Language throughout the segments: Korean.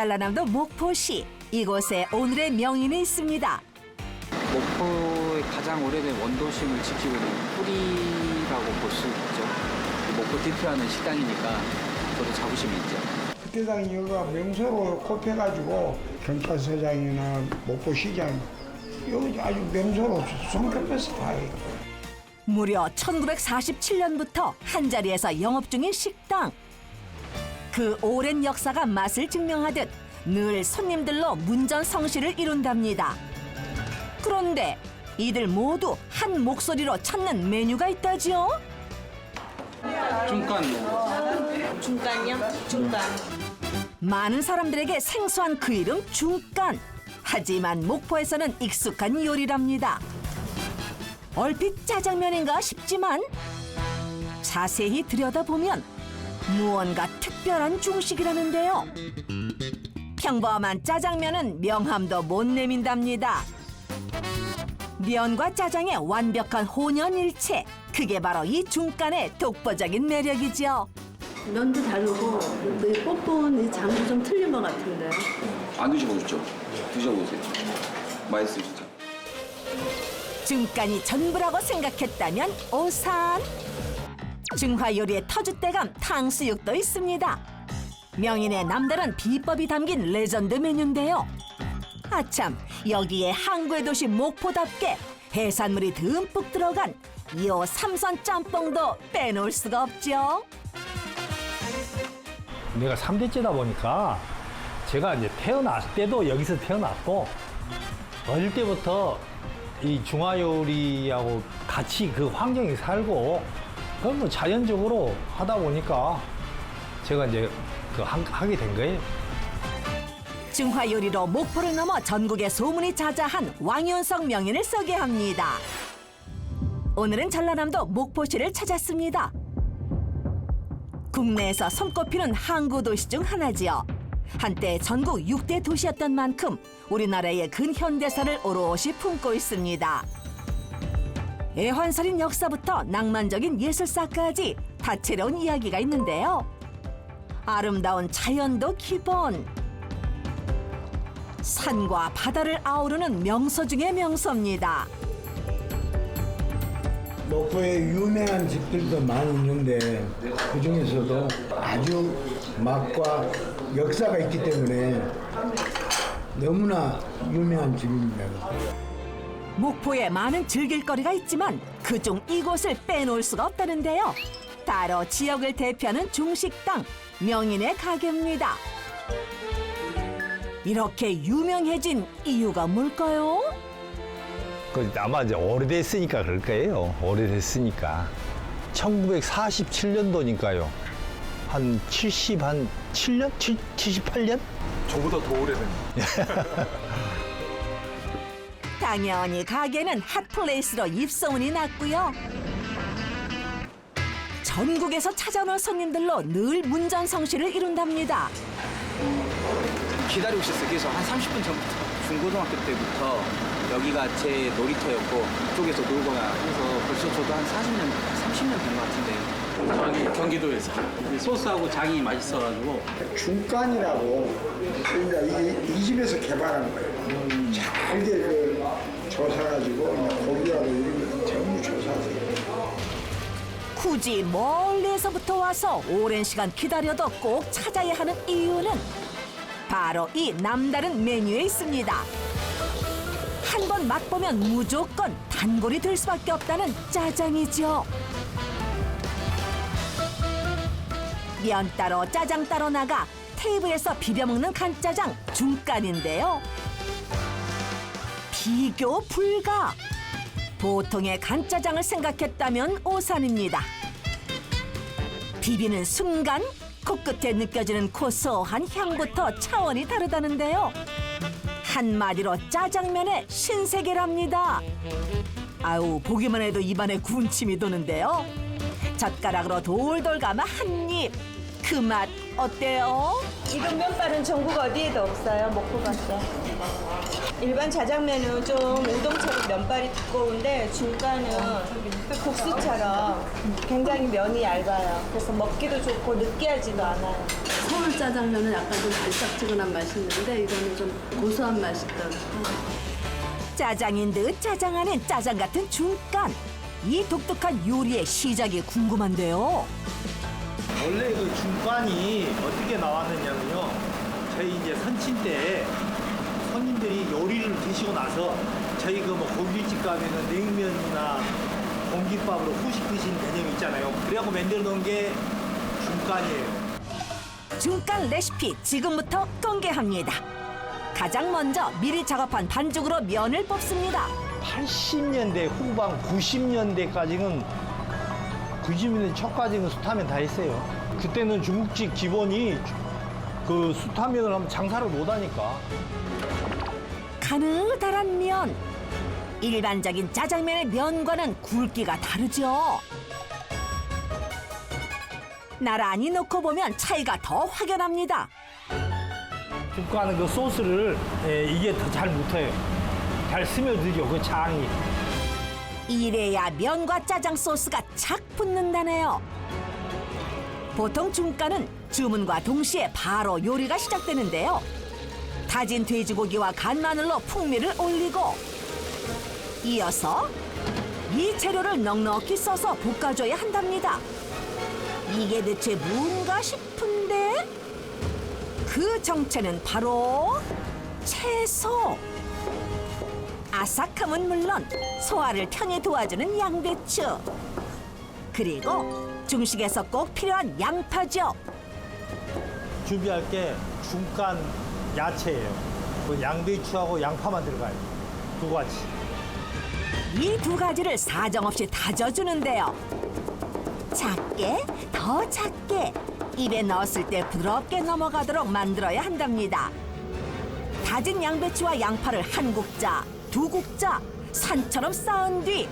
전라남도 목포시 이곳에 오늘의 명인이 있습니다. 목포의 가장 오래된 원도심을 지키고 있는 뿌리라고 볼 수 있죠. 목포 대표하는 식당이니까 저도 자부심이 있죠. 그때당 여기가 명소로 꼽혀가지고 경찰서장이나 목포시장 여기 아주 명소로 손꼽혀서 다해요. 무려 1947년부터 한자리에서 영업 중인 식당. 그 오랜 역사가 맛을 증명하듯 늘 손님들로 문전성시를 이룬답니다. 그런데 이들 모두 한 목소리로 찾는 메뉴가 있다지요. 중간 중간요? 중간. 많은 사람들에게 생소한 그 이름 중간. 하지만 목포에서는 익숙한 요리랍니다. 얼핏 짜장면인가 싶지만 자세히 들여다보면 무언가 특별한 중식이라는데요. 평범한 짜장면은 명함도 못 내민답니다. 면과 짜장의 완벽한 혼연일체. 그게 바로 이 중간의 독보적인 매력이지요. 면도 다르고 그 뽀뽀는 이 장도 좀 틀린 것 같은데. 안 드셔보셨죠? 드셔보세요. 진짜. 중간이 전부라고 생각했다면 오산. 중화 요리의 터줏대감 탕수육도 있습니다. 명인의 남다른 비법이 담긴 레전드 메뉴인데요. 아참 여기에 항구의 도시 목포답게 해산물이 듬뿍 들어간 요 삼선 짬뽕도 빼놓을 수가 없죠. 내가 삼대째다 보니까 제가 이제 태어났을 때도 여기서 태어났고 어릴 때부터 이 중화요리하고 같이 그 환경에 살고 그건 뭐 자연적으로 하다 보니까 제가 이제 그 한- 하게 된 거예요. 중화 요리로 목포를 넘어 전국에 소문이 자자한 왕윤석 명인을 소개합니다. 오늘은 전라남도 목포시를 찾았습니다. 국내에서 손꼽히는 항구 도시 중 하나지요. 한때 전국 6대 도시였던 만큼 우리나라의 근현대사를 오롯이 품고 있습니다. 애환설인 역사부터 낭만적인 예술사까지 다채로운 이야기가 있는데요. 아름다운 자연도 기본. 산과 바다를 아우르는 명소 중의 명소입니다. 목포에 유명한 집들도 많이 있는데 그 중에서도 아주 맛과 역사가 있기 때문에 너무나 유명한 집입니다. 목포에 많은 즐길거리가 있지만 그중 이곳을 빼놓을 수가 없다는데요. 바로 지역을 대표하는 중식당 명인의 가게입니다. 이렇게 유명해진 이유가 뭘까요? 그 아마 이제 오래됐으니까 그럴 거예요. 오래됐으니까. 1947년도니까요. 한 70, 한 7년? 7, 78년? 저보다 더 오래된. 당연히 가게는 핫플레이스로 입소문이 났고요. 전국에서 찾아오는 손님들로 늘 문전성시를 이룬답니다. 기다리고 있었어요. 그래서 한 30분 전부터 중고등학교 때부터 여기가 제 놀이터였고 그쪽에서 놀거나 해서 벌써 저도 한 40년, 30년 된 것 같은데 저기 경기도에서 소스하고 장이 맛있어가지고 중간이라고 그러니까 이게 이 집에서 개발한 거예요. 잘게 그 조사가지고 고기하고 이런 거 전부 조사해서 굳이 멀리서부터 와서 오랜 시간 기다려도 꼭 찾아야 하는 이유는 바로 이 남다른 메뉴에 있습니다. 한 번 맛보면 무조건 단골이 될 수밖에 없다는 짜장이죠. 면 따로 짜장 따로 나가 테이블에서 비벼 먹는 간짜장 중간인데요. 비교 불가. 보통의 간짜장을 생각했다면 오산입니다. 비비는 순간 코끝에 느껴지는 고소한 향부터 차원이 다르다는데요. 한마디로 짜장면의 신세계랍니다. 아우 보기만 해도 입안에 군침이 도는데요. 젓가락으로 돌돌 감아 한 입. 그 맛 어때요? 이런 면발은 전국 어디에도 없어요. 목포밖에. 일반 자장면은 좀 우동처럼 면발이 두꺼운데 중가는 국수처럼 굉장히 면이 얇아요. 그래서 먹기도 좋고 느끼하지도 않아요. 서울 짜장면은 약간 좀 달짝지근한 맛이 있는데 이거는 좀 고소한 맛이 있더라고요. 짜장인 듯 짜장 안엔 짜장 같은 중간. 이 독특한 요리의 시작이 궁금한데요. 원래 그 중간이 어떻게 나왔느냐면요. 저희 이제 선친 때 손님들이 요리를 드시고 나서 저희 그 뭐 고깃집 가면은 냉면이나 공깃밥으로 후식 드시는 개념이 있잖아요. 그래갖고 만들어 놓은 게 중간이에요. 중간 레시피 지금부터 공개합니다. 가장 먼저 미리 작업한 반죽으로 면을 뽑습니다. 80년대 후반, 90년대까지는 90년대 초까지는 수타면 다 했어요. 그때는 중국집 기본이 그 수타면을 하면 장사를 못 하니까. 가느다란 면. 일반적인 짜장면의 면과는 굵기가 다르죠. 나란히 놓고 보면 차이가 더 확연합니다. 중간은 그 소스를 예, 이게 더 잘 못해요. 잘 스며들죠, 그 장이. 이래야 면과 짜장 소스가 착 붙는다네요. 보통 중가는 주문과 동시에 바로 요리가 시작되는데요. 다진 돼지고기와 간마늘로 풍미를 올리고 이어서 이 재료를 넉넉히 써서 볶아줘야 한답니다. 이게 대체 뭔가 싶은데 그 정체는 바로 채소. 아삭함은 물론 소화를 편히 도와주는 양배추 그리고 중식에서 꼭 필요한 양파죠 준비할 게 중간 야채예요. 그 양배추하고 양파만 들어가요. 두 가지. 이 두 가지를 사정없이 다져주는데요 작게 더 작게 입에 넣었을 때 부드럽게 넘어가도록 만들어야 한답니다 다진 양배추와 양파를 한 국자 두 국자 산처럼 쌓은 뒤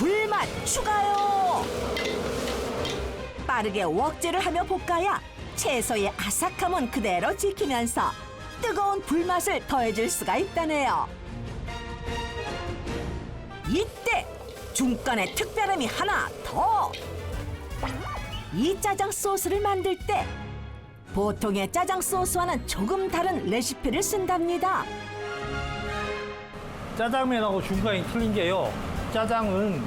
불맛 추가요 빠르게 웍질을 하며 볶아야 채소의 아삭함은 그대로 지키면서 뜨거운 불맛을 더해줄 수가 있다네요. 이때 중간에 특별함이 하나 더. 이 짜장 소스를 만들 때 보통의 짜장 소스와는 조금 다른 레시피를 쓴답니다. 짜장면하고 중간이 틀린 게요. 짜장은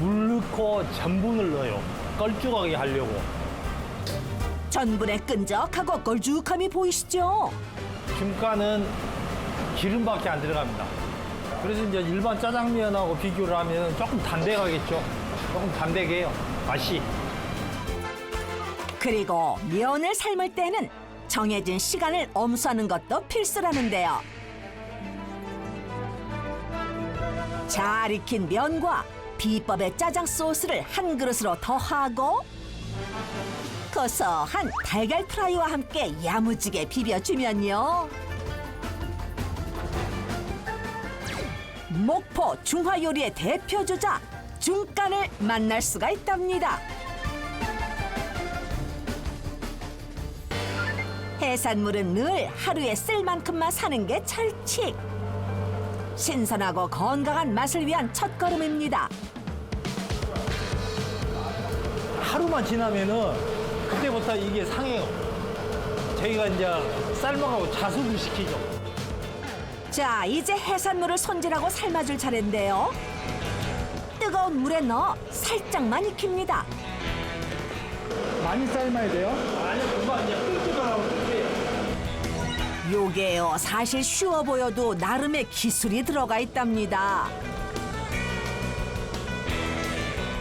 물 넣고 전분을 넣어요. 걸쭉하게 하려고. 전분의 끈적하고 걸쭉함이 보이시죠? 중간은 기름밖에 안 들어갑니다. 그래서 이제 일반 짜장면하고 비교를 하면 조금 담백하겠죠. 조금 담백해요. 맛이. 그리고 면을 삶을 때는 정해진 시간을 엄수하는 것도 필수라는데요. 잘 익힌 면과 비법의 짜장 소스를 한 그릇으로 더하고 고소한 달걀 프라이와 함께 야무지게 비벼주면요. 목포 중화 요리의 대표 주자 중간을 만날 수가 있답니다. 해산물은 늘 하루에 쓸 만큼만 사는 게 철칙. 신선하고 건강한 맛을 위한 첫걸음입니다. 하루만 지나면은 그때부터 이게 상해요. 저희가 이제 삶아가고 자숙을 시키죠. 자, 이제 해산물을 손질하고 삶아줄 차례인데요. 뜨거운 물에 넣어 살짝만 익힙니다. 많이 삶아야 돼요? 아니요, 금방 이제 돼요. 요게요, 사실 쉬워 보여도 나름의 기술이 들어가 있답니다.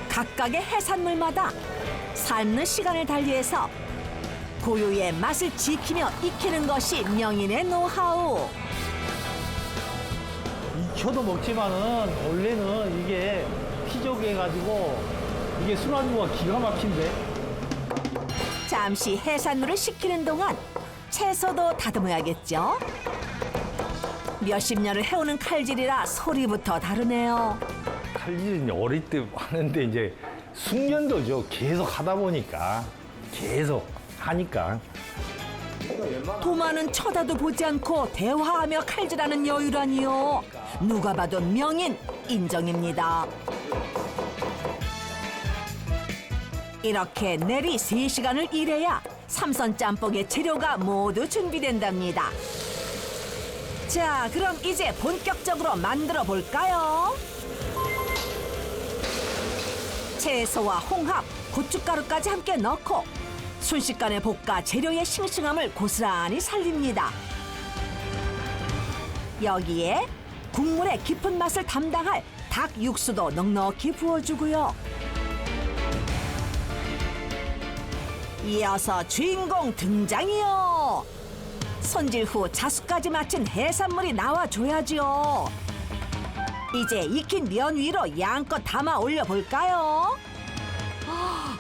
각각의 해산물마다 삶는 시간을 달리해서 고유의 맛을 지키며 익히는 것이 명인의 노하우. 익혀도 먹지만은 원래는 이게 피조개가지고 이게 술안주가 기가 막힌데 잠시 해산물을 식히는 동안 채소도 다듬어야겠죠? 몇십 년을 해오는 칼질이라 소리부터 다르네요. 칼질은 어릴 때 하는데 이제 숙련도죠. 계속 하다 보니까 계속 하니까 도마는 쳐다도 보지 않고 대화하며 칼질하는 여유라니요. 누가 봐도 명인 인정입니다. 이렇게 내리 세시간을 일해야 삼선 짬뽕의 재료가 모두 준비된답니다. 자, 그럼 이제 본격적으로 만들어 볼까요? 채소와 홍합, 고춧가루까지 함께 넣고 순식간에 볶아 재료의 싱싱함을 고스란히 살립니다. 여기에 국물의 깊은 맛을 담당할 닭 육수도 넉넉히 부어주고요. 이어서 주인공 등장이요. 손질 후 자수까지 마친 해산물이 나와줘야지요. 이제 익힌 면 위로 양껏 담아 올려볼까요?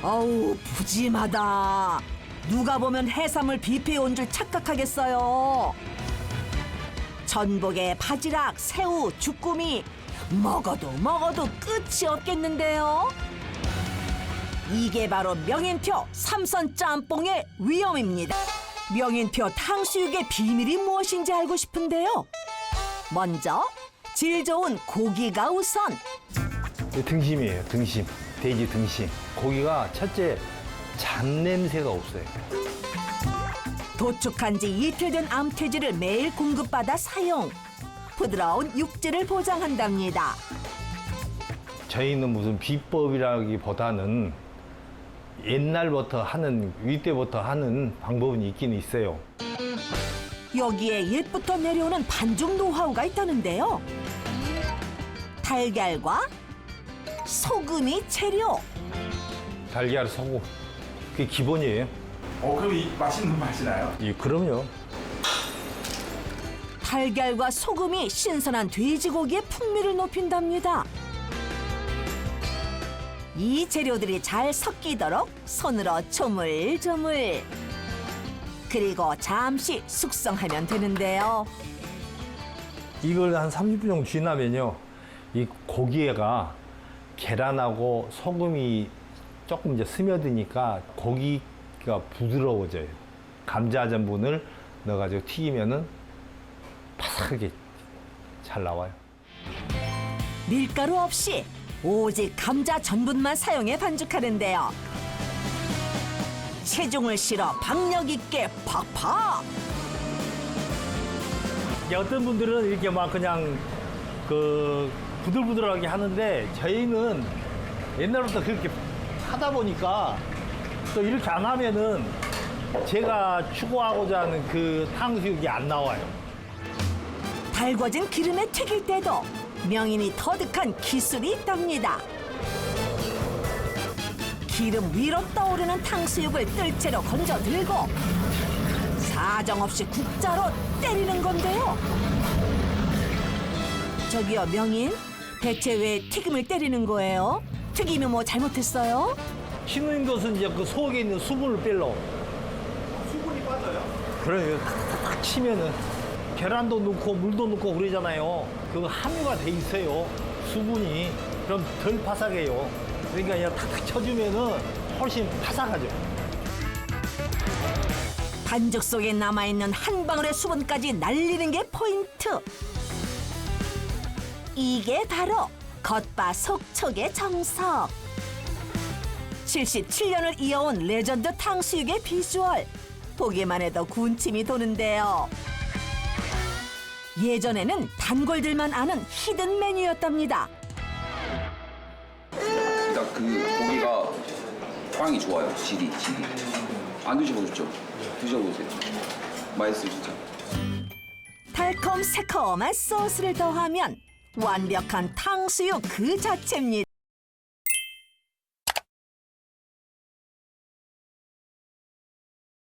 어우 푸짐하다. 누가 보면 해산물 뷔페에 온줄 착각하겠어요. 전복에 바지락, 새우, 주꾸미 먹어도 먹어도 끝이 없겠는데요. 이게 바로 명인표 삼선 짬뽕의 위험입니다. 명인표 탕수육의 비밀이 무엇인지 알고 싶은데요. 먼저 질 좋은 고기가 우선. 등심이에요. 등심. 돼지 등심. 고기가 첫째 잡냄새가 없어요. 도축한 지 이틀 된 암퇴지를 매일 공급받아 사용. 부드러운 육질을 보장한답니다. 저희는 무슨 비법이라기보다는 옛날부터 하는 윗때부터 하는 방법은 있긴 있어요. 여기에 옛부터 내려오는 반죽 노하우가 있다는데요. 달걀과 소금이 재료. 달걀, 소금 그게 기본이에요. 어 그럼 이 맛있는 맛이 나요? 이 그럼요. 달걀과 소금이 신선한 돼지고기의 풍미를 높인답니다. 이 재료들이 잘 섞이도록 손으로 조물조물. 그리고 잠시 숙성하면 되는데요. 이걸 한 30분 정도 지나면요. 이 고기가 계란하고 소금이 조금 이제 스며드니까 고기가 부드러워져요. 감자 전분을 넣어가지고 튀기면은 바삭하게 잘 나와요. 밀가루 없이 오직 감자 전분만 사용해 반죽하는데요. 체중을 실어 박력 있게 팍팍. 이제 어떤 분들은 이렇게 막 그냥 그 부들부들하게 하는데 저희는 옛날부터 그렇게 하다 보니까 또 이렇게 안 하면은 제가 추구하고자 하는 그 탕수육이 안 나와요. 달궈진 기름에 튀길 때도 명인이 터득한 기술이 있답니다. 기름 위로 떠오르는 탕수육을 뜰채로 건져 들고 사정없이 국자로 때리는 건데요. 저기요 명인 대체 왜 튀김을 때리는 거예요? 튀김이 뭐 잘못했어요? 튀는 것은 이제 그 속에 있는 수분을 빼려. 수분이 빠져요? 그래요. 탁탁탁 치면은 계란도 넣고 물도 넣고 그러잖아요. 그거 함유가 돼 있어요. 수분이. 그럼 덜 바삭해요. 그러니까 그냥 탁탁 쳐주면은 훨씬 바삭하죠. 반죽 속에 남아있는 한 방울의 수분까지 날리는 게 포인트. 이게 바로 겉바 속촉의 정석. 77년을 이어온 레전드 탕수육의 비주얼. 보기만 해도 군침이 도는데요. 예전에는 단골들만 아는 히든 메뉴였답니다. 일단 그 고기가 빵이 좋아요. 질이 질이. 안 드셔보셨죠? 드셔보세요. 맛있어요 진짜. 달콤 새콤한 소스를 더하면 완벽한 탕수육 그 자체입니다.